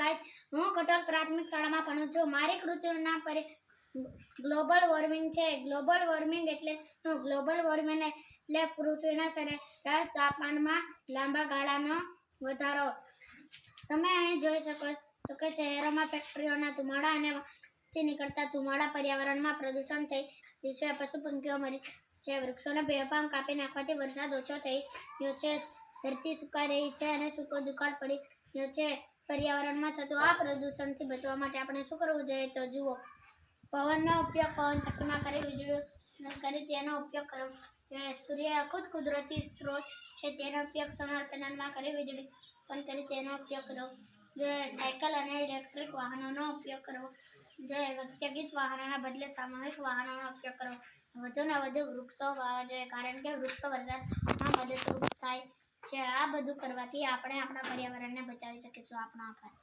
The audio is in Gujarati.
પ્રાથમિક શાળામાં ભણું છું. મારી કૃતિઓના પરે ગ્લોબલ વોર્મિંગ છે. ગ્લોબલ વોર્મિંગ એટલે હું ગ્લોબલ વોર્મિંગ એટલે પૃથ્વીના સરેરાશ તાપમાનમાં લાંબા ગાળાનો વધારો. તમે અહીં જોઈ શકો છો કે શહેરોમાં ફેક્ટરીઓના ધુમાડા અને થી નીકળતા ધુમાડા પર્યાવરણમાં પ્રદૂષણ થઈ રહ્યું છે. પશુ પંખીઓ મરી છે. વૃક્ષોને બેફામ કાપી નાખવાથી વરસાદ ઓછો થઈ ગયો છે. ધરતી સુકાઈ રહી છે અને સૂકો દુકાળ પડી રહ્યો છે. પર્યાવરણમાં થતું આ પ્રદૂષણથી બચવા માટે આપણે શું કરવું જોઈએ તો જુઓ, પવનનો ઉપયોગ પવન ચક્કીમાં કરી વીજળી કરી તેનો ઉપયોગ કરવો જોઈએ. સૂર્ય ખુદ કુદરતી સ્ત્રોત છે, તેનો ઉપયોગ સોલાર પેનલમાં કરી વીજળી પણ કરી તેનો ઉપયોગ કરવો જોઈએ. સાયકલ અને ઇલેક્ટ્રિક વાહનોનો ઉપયોગ કરવો જોઈએ. વ્યક્તિગત વાહનોના બદલે સામૂહિક વાહનોનો ઉપયોગ કરવો વધુને વધુ વૃક્ષો વાવવા જોઈએ, કારણ કે વૃક્ષો વરસાદમાં મદદરૂપ છે. આ બધું કરવાથી આપણે આપણા પર્યાવરણને બચાવી શકીશું આપણા આભાર